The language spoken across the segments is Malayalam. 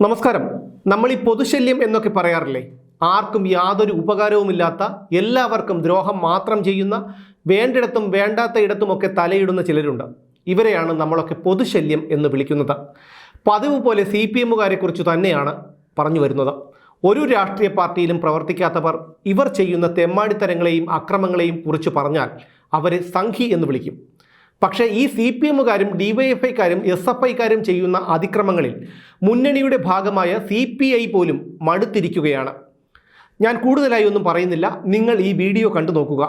നമസ്കാരം. നമ്മൾ ഈ പൊതുശല്യം എന്നൊക്കെ പറയാറില്ലേ? ആർക്കും യാതൊരു ഉപകാരവുമില്ലാത്ത എല്ലാവർക്കും ദ്രോഹം മാത്രം ചെയ്യുന്ന വേണ്ടിടത്തും വേണ്ടാത്ത ഇടത്തുമൊക്കെ തലയിടുന്ന ചിലരുണ്ട്. ഇവരെയാണ് നമ്മളൊക്കെ പൊതുശല്യം എന്ന് വിളിക്കുന്നത്. പതിവ് പോലെ സി പി എമ്മുകാരെക്കുറിച്ച് തന്നെയാണ് പറഞ്ഞു വരുന്നത്. ഒരു രാഷ്ട്രീയ പാർട്ടിയിലും പ്രവർത്തിക്കാത്തവർ ഇവർ ചെയ്യുന്ന തെമ്മാടിത്തരങ്ങളെയും അക്രമങ്ങളെയും കുറിച്ച് പറഞ്ഞാൽ അവരെ സംഘി എന്ന് വിളിക്കും. പക്ഷേ ഈ സി പി എമ്മുകാരും ഡി വൈ എഫ് ഐക്കാരും എസ് എഫ് ഐക്കാരും ചെയ്യുന്ന അതിക്രമങ്ങളിൽ മുന്നണിയുടെ ഭാഗമായ സി പി ഐ പോലും മടുത്തിരിക്കുകയാണ്. ഞാൻ കൂടുതലായി ഒന്നും പറയുന്നില്ല. നിങ്ങൾ ഈ വീഡിയോ കണ്ടു നോക്കുക.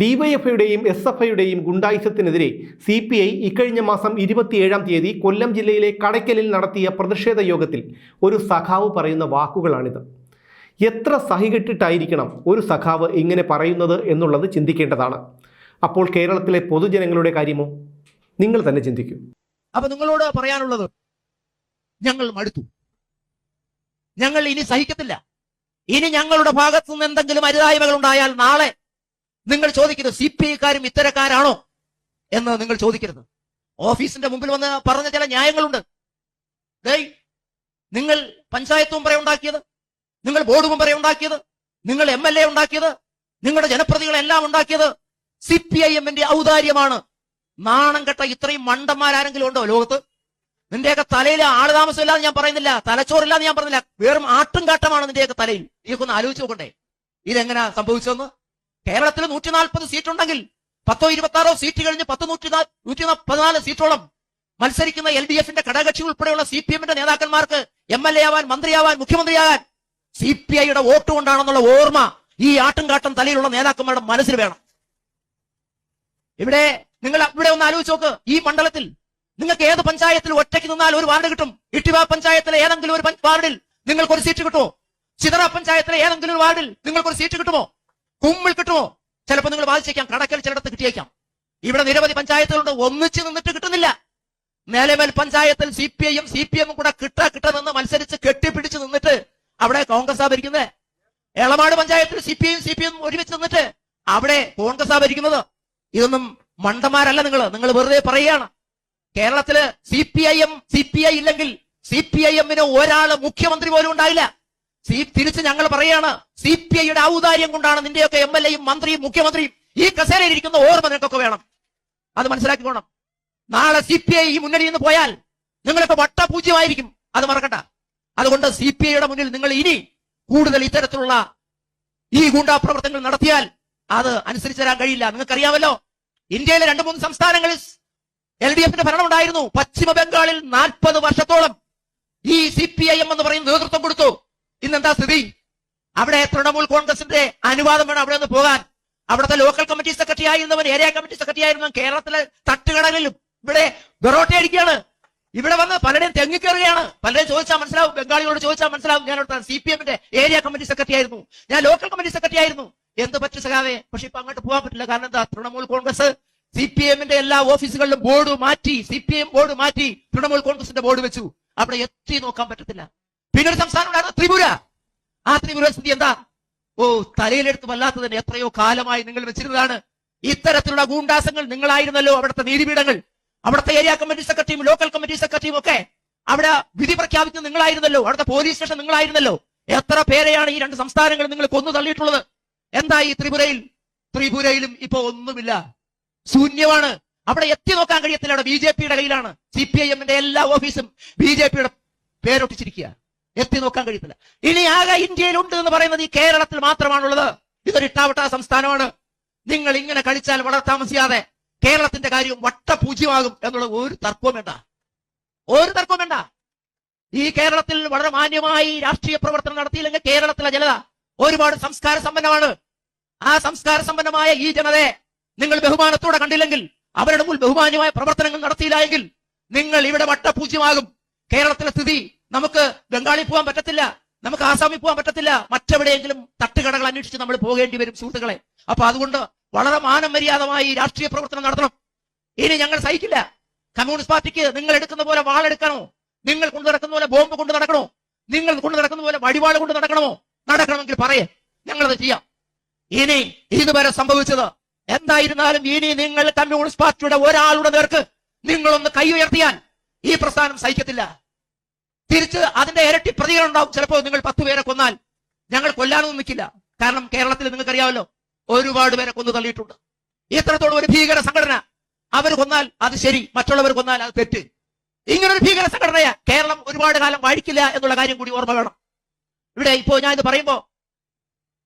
ഡിവൈഎഫ്ഐയുടെയും എസ് എഫ് ഐയുടെയും ഗുണ്ടായുസത്തിനെതിരെ സി പി ഐ ഇക്കഴിഞ്ഞ മാസം ഇരുപത്തിയേഴാം തീയതി കൊല്ലം ജില്ലയിലെ കടയ്ക്കലിൽ നടത്തിയ പ്രതിഷേധ യോഗത്തിൽ ഒരു സഖാവ് പറയുന്ന വാക്കുകളാണിത്. എത്ര സഹികെട്ടിട്ടായിരിക്കണം ഒരു സഖാവ് ഇങ്ങനെ പറയുന്നത് എന്നുള്ളത് ചിന്തിക്കേണ്ടതാണ്. അപ്പോൾ കേരളത്തിലെ പൊതുജനങ്ങളുടെ കാര്യമോ? നിങ്ങൾ തന്നെ ചിന്തിക്കൂ. അപ്പൊ നിങ്ങളോട് പറയാനുള്ളത് ഞങ്ങൾ മടുത്തു. ഞങ്ങൾ ഇനി സഹിക്കത്തില്ല. ഇനി ഞങ്ങളുടെ ഭാഗത്തു നിന്ന് എന്തെങ്കിലും അരുതായ്മകൾ ഉണ്ടായാൽ നാളെ നിങ്ങൾ ചോദിക്കരുത് സി പി ഐക്കാരും ഇത്തരക്കാരാണോ എന്ന് നിങ്ങൾ ചോദിക്കരുത്. ഓഫീസിന്റെ മുമ്പിൽ വന്ന് പറഞ്ഞ ചില ന്യായങ്ങളുണ്ട്. നിങ്ങൾ പഞ്ചായത്ത് മുമ്പറ ഉണ്ടാക്കിയത് നിങ്ങൾ ബോർഡ് മുമ്പറ ഉണ്ടാക്കിയത് നിങ്ങൾ എം എൽ എ ഉണ്ടാക്കിയത് നിങ്ങളുടെ ജനപ്രതികളെല്ലാം ഉണ്ടാക്കിയത് സി പി ഐ എമ്മിന്റെ ഔദാര്യമാണ്. നാണം കെട്ട ഇത്രയും മണ്ടന്മാരാരെങ്കിലും ഉണ്ടോ ലോകത്ത്? നിന്റെയൊക്കെ തലയിൽ ആൾ താമസമില്ലാന്ന് ഞാൻ പറയുന്നില്ല. തലച്ചോറില്ലാന്ന് ഞാൻ പറഞ്ഞില്ല വെറും ആട്ടും കാട്ടമാണ് നിന്റെയൊക്കെ തലയിൽ. നീക്കൊന്ന് ആലോചിച്ച് നോക്കണ്ടേ. ഇതെങ്ങനെ സംഭവിച്ചതെന്ന്? കേരളത്തിൽ നൂറ്റി നാൽപ്പത് സീറ്റ് ഉണ്ടെങ്കിൽ പത്തോ ഇരുപത്തി ആറോ സീറ്റ് കഴിഞ്ഞ് പത്ത് നൂറ്റി നൂറ്റി പതിനാല് സീറ്റോളം മത്സരിക്കുന്ന എൽ ഡി എഫിന്റെ ഘടകകക്ഷി ഉൾപ്പെടെയുള്ള സി പി എമ്മിന്റെ നേതാക്കന്മാർക്ക് എം എൽ എ ആവാൻ മന്ത്രിയാവാൻ മുഖ്യമന്ത്രിയാകാൻ സി പി ഐയുടെ വോട്ട് കൊണ്ടാണെന്നുള്ള ഓർമ്മ ഈ ആട്ടും കാട്ടം തലയിലുള്ള നേതാക്കന്മാരുടെ മനസ്സിൽ വേണം. ഇവിടെ നിങ്ങൾ ഇവിടെ ഒന്ന് ആലോചിച്ച് നോക്ക്. ഈ മണ്ഡലത്തിൽ നിങ്ങൾക്ക് ഏത് പഞ്ചായത്തിൽ ഒറ്റയ്ക്ക് നിന്നാൽ ഒരു വാർഡ് കിട്ടും? ഇട്ടിവ പഞ്ചായത്തിലെ ഏതെങ്കിലും ഒരു വാർഡിൽ നിങ്ങൾക്ക് ഒരു സീറ്റ് കിട്ടുമോ? ചിതറ പഞ്ചായത്തിലെ ഏതെങ്കിലും ഒരു വാർഡിൽ നിങ്ങൾക്ക് ഒരു സീറ്റ് കിട്ടുമോ? കുമ്മിൽ കിട്ടുമോ? ചിലപ്പോൾ നിങ്ങൾ വാദിച്ചേക്കാം. കടക്കൽ ചിലയിടത്ത് കിട്ടിയേക്കാം. ഇവിടെ നിരവധി പഞ്ചായത്തുകളുണ്ട്. ഒന്നിച്ച് നിന്നിട്ട് കിട്ടുന്നില്ല. നിലമേൽ പഞ്ചായത്തിൽ സി പി ഐയും സി പി എമ്മും കൂടെ കിട്ട കിട്ട നിന്ന് മത്സരിച്ച് കെട്ടിപ്പിടിച്ച് നിന്നിട്ട് അവിടെ കോൺഗ്രസ് ആ ഭരിക്കുന്നത് എളമാട് പഞ്ചായത്തിൽ സി പി ഐയും സി പി എമ്മും ഒരുമിച്ച് നിന്നിട്ട് അവിടെ കോൺഗ്രസ് ആ ഭരിക്കുന്നത് ഇതൊന്നും മണ്ടന്മാരല്ല നിങ്ങൾ നിങ്ങൾ വെറുതെ പറയുകയാണ്. കേരളത്തിൽ C P I M C P I ഇല്ലെങ്കിൽ സി പി ഐ എമ്മിന് ഒരാൾ മുഖ്യമന്ത്രി പോലും ഉണ്ടായില്ല. സി തിരിച്ച് ഞങ്ങൾ പറയാണ് സി പി ഐയുടെ ഔദാര്യം കൊണ്ടാണ് നിന്റെയൊക്കെ എം എൽ എയും മന്ത്രിയും മുഖ്യമന്ത്രിയും ഈ കസേരയിൽ ഇരിക്കുന്ന ഓർമ്മ നിനക്കൊക്കെ വേണം. അത് മനസ്സിലാക്കി മനസ്സിലാക്കിക്കോണം. നാളെ സി പി ഐ ഈ മുന്നണിയിൽ നിന്ന് പോയാൽ നിങ്ങളൊക്കെ വട്ടപൂജ്യമായിരിക്കും. അത് മറക്കണ്ട. അതുകൊണ്ട് സി പി ഐയുടെ മുന്നിൽ നിങ്ങൾ ഇനി കൂടുതൽ ഇത്തരത്തിലുള്ള ഈ ഗുണ്ടാ പ്രവർത്തനങ്ങൾ നടത്തിയാൽ അത് അനുസരിച്ച് തരാൻ കഴിയില്ല. നിങ്ങൾക്കറിയാമല്ലോ ഇന്ത്യയിലെ രണ്ട് മൂന്ന് സംസ്ഥാനങ്ങളിൽ എൽ ഡി എഫിന്റെ ഭരണം ഉണ്ടായിരുന്നു. പശ്ചിമ ബംഗാളിൽ നാൽപ്പത് വർഷത്തോളം ഈ സി പി ഐ എം എന്ന് പറയുന്ന നേതൃത്വം കൊടുത്തു. ഇന്നെന്താ സ്ഥിതി? അവിടെ തൃണമൂൽ കോൺഗ്രസിന്റെ അനുവാദം വേണം അവിടെ നിന്ന് പോകാൻ. അവിടുത്തെ ലോക്കൽ കമ്മിറ്റി സെക്രട്ടറി ആയിരുന്നവൻ ഏരിയ കമ്മിറ്റി സെക്രട്ടറി ആയിരുന്നവൻ കേരളത്തിലെ തട്ടുകടകളിലും ഇവിടെ ബെറോട്ട അടിക്കുകയാണ്. ഇവിടെ വന്ന് പലരുടെയും തെങ്ങിക്കയറുകയാണ് പലരെയും ചോദിച്ചാൽ മനസ്സിലാവും ബംഗാളികളോട് ചോദിച്ചാൽ മനസ്സിലാവും. ഞാൻ അവിടുത്തെ സി പി എമ്മിന്റെ ഏരിയ കമ്മിറ്റി സെക്രട്ടറി ആയിരുന്നു. ഞാൻ ലോക്കൽ കമ്മിറ്റി സെക്രട്ടറി ആയിരുന്നു. എന്ത് പറ്റും സഖാവേ? പക്ഷെ ഇപ്പൊ അങ്ങോട്ട് പോകാൻ പറ്റില്ല. കാരണം എന്താ? തൃണമൂൽ കോൺഗ്രസ് സി പി എമ്മിന്റെ എല്ലാ ഓഫീസുകളിലും ബോർഡ് മാറ്റി സി പി എം ബോർഡ് മാറ്റി തൃണമൂൽ കോൺഗ്രസിന്റെ ബോർഡ് വെച്ചു. അവിടെ എത്തി നോക്കാൻ പറ്റത്തില്ല. പിന്നെ ഒരു സംസ്ഥാനം ഉണ്ടായിരുന്നു ത്രിപുര. ആ ത്രിപുര സ്ഥിതി എന്താ? ഓ തലയിലെടുത്ത് വല്ലാത്തതിന് എത്രയോ കാലമായി നിങ്ങൾ വെച്ചിരുന്നതാണ്. ഇത്തരത്തിലുള്ള ഗൂണ്ടാസങ്ങൾ നിങ്ങളായിരുന്നല്ലോ അവിടുത്തെ നീതിപീഠങ്ങൾ. അവിടുത്തെ ഏരിയ കമ്മിറ്റി സെക്രട്ടറിയും ലോക്കൽ കമ്മിറ്റി സെക്രട്ടറിയും ഒക്കെ അവിടെ വിധി പ്രഖ്യാപിച്ചത് നിങ്ങളായിരുന്നല്ലോ. അവിടുത്തെ പോലീസ് സ്റ്റേഷൻ നിങ്ങളായിരുന്നല്ലോ. എത്ര പേരെയാണ് ഈ രണ്ട് സംസ്ഥാനങ്ങൾ നിങ്ങൾ കൊന്നു തള്ളിയിട്ടുള്ളത്? എന്താ ഈ ത്രിപുരയിൽ? ത്രിപുരയിലും ഇപ്പൊ ഒന്നുമില്ല. ശൂന്യമാണ്. അവിടെ എത്തി നോക്കാൻ കഴിയത്തില്ല. അവിടെ ബി ജെ പിയുടെ കയ്യിലാണ് സി പി ഐ എമ്മിന്റെ എല്ലാ ഓഫീസും ബി ജെ പിയുടെ പേരൊട്ടിച്ചിരിക്കുക. എത്തി നോക്കാൻ കഴിയത്തില്ല. ഇനി ആകെ ഇന്ത്യയിൽ ഉണ്ട് എന്ന് പറയുന്നത് ഈ കേരളത്തിൽ മാത്രമാണുള്ളത്. ഇതൊരു ഇട്ടാവട്ട സംസ്ഥാനമാണ്. നിങ്ങൾ ഇങ്ങനെ കളിച്ചാൽ വളരെ താമസിയാതെ കേരളത്തിന്റെ കാര്യം വട്ടപൂജ്യമാകും എന്നുള്ള ഒരു തർക്കവും വേണ്ട. ഒരു തർക്കവും വേണ്ട. ഈ കേരളത്തിൽ വളരെ മാന്യമായി രാഷ്ട്രീയ പ്രവർത്തനം നടത്തിയില്ലെങ്കിൽ കേരളത്തിലെ ജനത ഒരുപാട് സംസ്കാര സമ്പന്നമാണ്. ആ സംസ്കാര സമ്പന്നമായ ഈ ജനതയെ നിങ്ങൾ ബഹുമാനത്തോടെ കണ്ടില്ലെങ്കിൽ അവരുടെ മുൻ ബഹുമാന്യമായ പ്രവർത്തനങ്ങൾ നടത്തിയില്ല എങ്കിൽ നിങ്ങൾ ഇവിടെ വട്ടപൂജ്യമാകും. കേരളത്തിലെ സ്ഥിതി നമുക്ക് ബംഗാളിൽ പോകാൻ പറ്റത്തില്ല നമുക്ക് ആസാമിൽ പോകാൻ പറ്റത്തില്ല മറ്റെവിടെയെങ്കിലും തട്ടുകടകൾ അന്വേഷിച്ച് നമ്മൾ പോകേണ്ടി വരും സുഹൃത്തുക്കളെ. അപ്പൊ അതുകൊണ്ട് വളരെ മാനം മര്യാദമായി രാഷ്ട്രീയ പ്രവർത്തനം നടത്തണം. ഇനി ഞങ്ങൾ സഹിക്കില്ല. കമ്മ്യൂണിസ്റ്റ് പാർട്ടിക്ക് നിങ്ങൾ എടുക്കുന്ന പോലെ വാളെടുക്കണോ? നിങ്ങൾ കൊണ്ടു നടക്കുന്ന പോലെ ബോംബ് കൊണ്ടു നടക്കണോ? നിങ്ങൾ കൊണ്ടു നടക്കുന്ന പോലെ വടിവാൾ കൊണ്ട് നടക്കണമോ? നടക്കണമെങ്കിൽ പറയേ. ഞങ്ങളത് ചെയ്യാം. ഇനി ഇതുവരെ സംഭവിച്ചത് എന്തായിരുന്നാലും ഇനി നിങ്ങൾ കമ്മ്യൂണിസ്റ്റ് പാർട്ടിയുടെ ഒരാളുടെ നേർക്ക് നിങ്ങളൊന്ന് കൈ ഉയർത്തിയാൽ ഈ പ്രസ്ഥാനം സഹിക്കത്തില്ല. തിരിച്ച് അതിന്റെ ഇരട്ടി പ്രതികരണം ഉണ്ടാവും ചിലപ്പോൾ നിങ്ങൾ പത്ത് പേരെ കൊന്നാൽ ഞങ്ങൾ കൊല്ലാനൊന്നും നിൽക്കില്ല. കാരണം കേരളത്തിൽ നിങ്ങൾക്കറിയാമല്ലോ ഒരുപാട് പേരെ കൊന്നു തള്ളിയിട്ടുണ്ട്. ഇത്രത്തോളം ഒരു ഭീകര സംഘടന അവർ കൊന്നാൽ അത് ശരി മറ്റുള്ളവർ കൊന്നാൽ അത് തെറ്റ്. ഇങ്ങനൊരു ഭീകര സംഘടനയെ കേരളം ഒരുപാട് കാലം വാഴിക്കില്ല എന്നുള്ള കാര്യം കൂടി ഓർമ്മ വേണം. ഇവിടെ ഇപ്പോ ഞാൻ ഇത് പറയുമ്പോ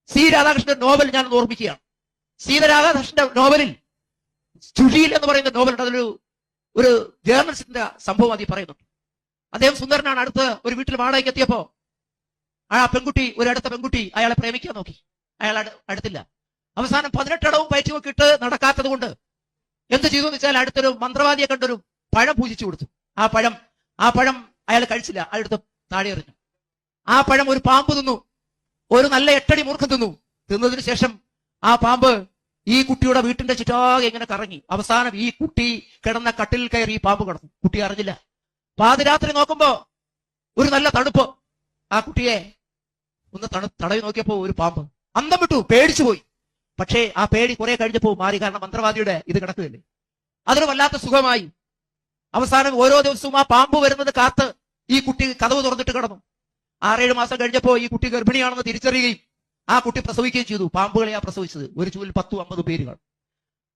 സി രാധാകൃഷ്ണൻ നോവൽ ഞാൻ ഓർമ്മിക്കുകയാണ്. സി രാധാകൃഷ്ണന്റെ നോവലിൽ ചുഴിയിൽ എന്ന് പറയുന്ന നോവലുണ്ട് അതിലൊരു ഒരു ജേർണലിസ്റ്റിന്റെ സംഭവം അതി പറയുന്നുണ്ട്. അദ്ദേഹം സുന്ദരനാണ്. അടുത്ത് ഒരു വീട്ടിൽ വാടകയ്ക്ക് എത്തിയപ്പോ ആ പെൺകുട്ടി ഒരു അടുത്ത പെൺകുട്ടി അയാളെ പ്രേമിക്കാൻ നോക്കി. അയാൾ അടു- അടുത്തില്ല. അവസാനം പതിനെട്ടടവും പയറ്റി നോക്കിയിട്ട് നടക്കാത്തത് കൊണ്ട് എന്ത് ചെയ്തു എന്ന് വെച്ചാൽ അടുത്തൊരു മന്ത്രവാദിയെ കണ്ടൊരു പഴം പൂജിച്ചു കൊടുത്തു. ആ പഴം ആ പഴം അയാൾ കഴിച്ചില്ല. അടുത്ത് താഴെ എറിഞ്ഞു. ആ പഴം ഒരു പാമ്പ് തിന്നു. ഒരു നല്ല എട്ടടി മൂർഖം തിന്നു. തിന്നതിന് ശേഷം ആ പാമ്പ് ഈ കുട്ടിയുടെ വീട്ടിന്റെ ചുറ്റാകെ ഇങ്ങനെ കറങ്ങി. അവസാനം ഈ കുട്ടി കിടന്ന കട്ടിൽ കയറി ഈ പാമ്പ് കിടന്നു. കുട്ടി അറിഞ്ഞില്ല. പാതിരാത്രി നോക്കുമ്പോ ഒരു നല്ല തണുപ്പ്. ആ കുട്ടിയെ ഒന്ന് തണു തടവി നോക്കിയപ്പോ ഒരു പാമ്പ്. അന്തം വിട്ടു പേടിച്ചു പോയി. പക്ഷേ ആ പേടി കുറെ കഴിഞ്ഞപ്പോ മാറി. കാരണം മന്ത്രവാദിയുടെ ഇത് കിടക്കുകയല്ലേ. അതിന് വല്ലാത്ത സുഖമായി. അവസാനം ഓരോ ദിവസവും ആ പാമ്പ് വരുന്നത് കാത്ത് ഈ കുട്ടി കഥവ് തുറന്നിട്ട് കിടന്നു. ആറേഴ് മാസം കഴിഞ്ഞപ്പോ ഈ കുട്ടി ഗർഭിണിയാണെന്ന് തിരിച്ചറിയുകയും ആ കുട്ടി പ്രസവിക്കുകയും ചെയ്തു. പാമ്പുകളെയാ പ്രസവിച്ചത്. ഒരു ചൂവിൽ പത്തു അമ്പത് പേരുകൾ.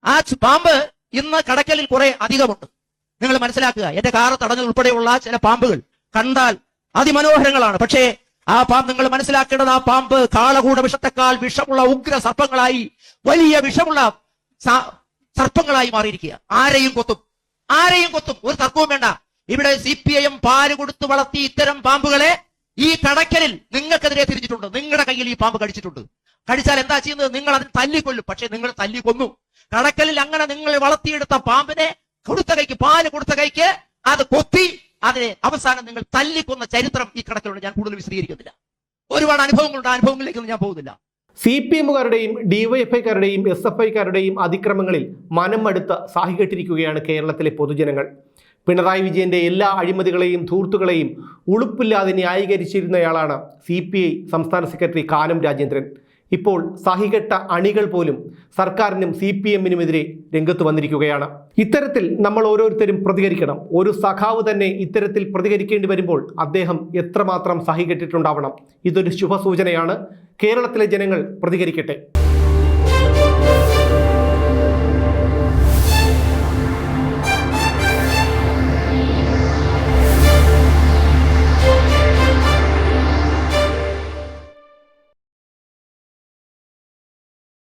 ആ പാമ്പ് ഇന്ന് കടക്കലിൽ കുറെ അധികമുണ്ട്. നിങ്ങൾ മനസ്സിലാക്കുക എന്റെ കാറ് തടഞ്ഞത് ഉൾപ്പെടെയുള്ള ചില പാമ്പുകൾ കണ്ടാൽ അതിമനോഹരങ്ങളാണ്. പക്ഷേ ആ പാമ്പ് നിങ്ങൾ മനസ്സിലാക്കേണ്ടത് ആ പാമ്പ് കാളകൂട വിഷത്തെക്കാൾ വിഷമുള്ള ഉഗ്ര സർപ്പങ്ങളായി വലിയ വിഷമുള്ള സർപ്പങ്ങളായി മാറിയിരിക്കുക. ആരെയും കൊത്തും. ആരെയും കൊത്തും. ഒരു തർക്കവും വേണ്ട. ഇവിടെ സി പി ഐ എം പാൽ കൊടുത്ത് വളർത്തി ഇത്തരം പാമ്പുകളെ ഈ കടക്കലിൽ നിങ്ങൾക്കെതിരെ തിരിച്ചിട്ടുണ്ട് നിങ്ങളുടെ കയ്യിൽ ഈ പാമ്പ് കടിച്ചിട്ടുണ്ട്. കടിച്ചാൽ എന്താ ചെയ്യുന്നത്? നിങ്ങൾ അതിന് തല്ലിക്കൊല്ലും. പക്ഷെ നിങ്ങൾ തല്ലിക്കൊന്നു. കടക്കലിൽ അങ്ങനെ നിങ്ങൾ വളർത്തിയെടുത്ത പാമ്പിനെ കൊടുത്ത കൈക്ക് പാൽ കൊടുത്ത കൈക്ക് അത് കൊത്തി അതിനെ അവസാനം നിങ്ങൾ തല്ലിക്കൊന്ന ചരിത്രം ഈ കടക്കലുണ്ട് ഞാൻ കൂടുതൽ വിശദീകരിക്കുന്നില്ല. ഒരുപാട് അനുഭവങ്ങളുണ്ട്. അനുഭവങ്ങളിലേക്കൊന്നും ഞാൻ പോകുന്നില്ല. സി പി എമ്മുകാരുടെയും ഡിവൈഎഫ്ഐക്കാരുടെയും എസ് എഫ് ഐക്കാരുടെയും അതിക്രമങ്ങളിൽ മനം മടുത്ത് സാഹികെട്ടിരിക്കുകയാണ് കേരളത്തിലെ പൊതുജനങ്ങൾ. പിണറായി വിജയന്റെ എല്ലാ അഴിമതികളെയും ധൂർത്തുകളെയും ഉളുപ്പില്ലാതെ ന്യായീകരിച്ചിരുന്നയാളാണ് സി പി ഐ സംസ്ഥാന സെക്രട്ടറി കാനം രാജേന്ദ്രൻ. ഇപ്പോൾ സഹികെട്ട അണികൾ പോലും സർക്കാരിനും സി പി എമ്മിനുമെതിരെ രംഗത്ത് വന്നിരിക്കുകയാണ്. ഇത്തരത്തിൽ നമ്മൾ ഓരോരുത്തരും പ്രതികരിക്കണം. ഒരു സഖാവ് തന്നെ ഇത്തരത്തിൽ പ്രതികരിക്കേണ്ടി വരുമ്പോൾ അദ്ദേഹം എത്രമാത്രം സഹികെട്ടിട്ടുണ്ടാവണം? ഇതൊരു ശുഭസൂചനയാണ്. കേരളത്തിലെ ജനങ്ങൾ പ്രതികരിക്കട്ടെ.